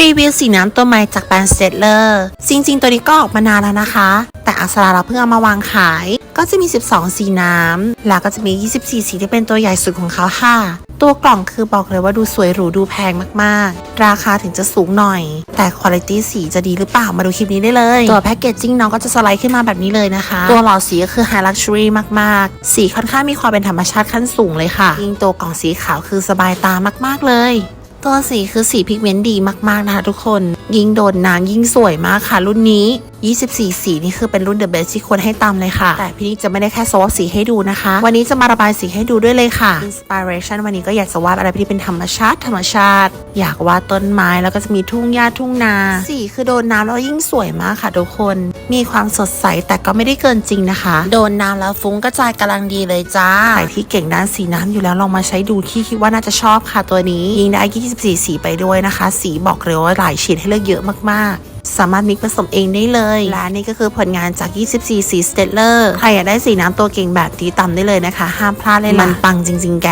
รีวิวสีน้ำตัวใหม่จากแบรนด์สเตเลอร์จริง ๆ ตัวนี้ก็ออกมานานแล้วนะคะ แต่อักษราเราเพิ่งเอามาวางขาย ก็จะมี 12 สีน้ำ แล้วก็จะมี 24 สีที่เป็นตัวใหญ่สุดของเขาค่ะ ตัวกล่องคือบอกเลยว่าดูสวยหรูดูแพงมากๆ ราคาถึงจะสูงหน่อย แต่คุณภาพสีจะดีหรือเปล่ามาดูคลิปนี้ได้เลย ตัวแพคเกจจิ้งน้องก็จะสไลด์ขึ้นมาแบบนี้เลยนะคะ ตัวหลอดสีก็คือ High Luxury มากๆ สีค่อนข้างมีความเป็นธรรมชาติขั้นสูงเลยค่ะ ยิ่งตัวกล่องสีขาวคือสบายตามากๆเลย ตัวสีคือสีพิกเมนต์ดีมากๆนะคะทุกคน ยิ่งโดนนางยิ่งสวยมากค่ะรุ่นนี้ 24 สีนี่คือเป็นรุ่น The Best ที่ควรให้ตามเลยค่ะ แต่พี่นิกจะไม่ได้แค่สวอปสีให้ดูนะคะ วันนี้จะมาระบายสีให้ดูด้วยเลยค่ะ Inspiration วันนี้ก็อยากจะวาดอะไรที่เป็นธรรมชาติ ธรรมชาติ อยากวาดต้นไม้แล้วก็จะมีทุ่งหญ้าทุ่งนาสีคือโดนน้ำแล้วยิ่งสวยมากค่ะทุกคน มีความสดใสแต่ก็ไม่ได้เกินจริงนะคะ โดนน้ำแล้วฟุ้งกระจายกำลังดีเลยจ้าใครที่เก่งด้านสีน้ำอยู่แล้วลองมาใช้ดูที่คิดว่าน่าจะชอบค่ะตัวนี้ยิงได้ 24 สีไปด้วยนะคะ สีบอกเลยว่าหลายเฉดให้เลือกเยอะมากๆ สามารถมิกผสมเองได้เลย และนี่ก็คือผลงานจาก 24 สีสเตลเลอร์ ใครอยากได้สีน้ำตัวเก่งแบบนี้ตามได้เลยนะคะ ห้ามพลาดเลยล่ะมันปังจริง ๆ แก